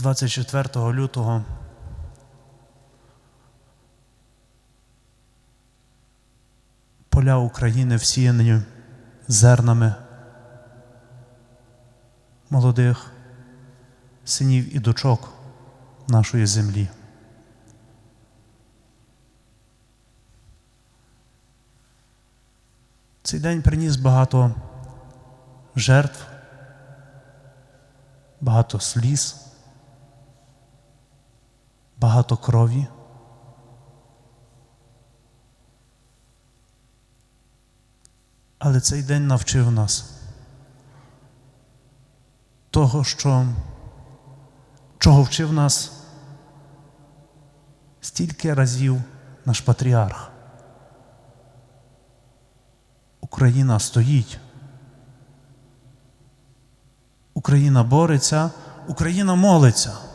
24 лютого поля України всіяні зернами молодих синів і дочок нашої землі. Цей день приніс багато жертв, багато сліз, багато крові. Але цей день навчив нас того, що, чого вчив нас стільки разів наш патріарх. Україна стоїть. Україна бореться, Україна молиться.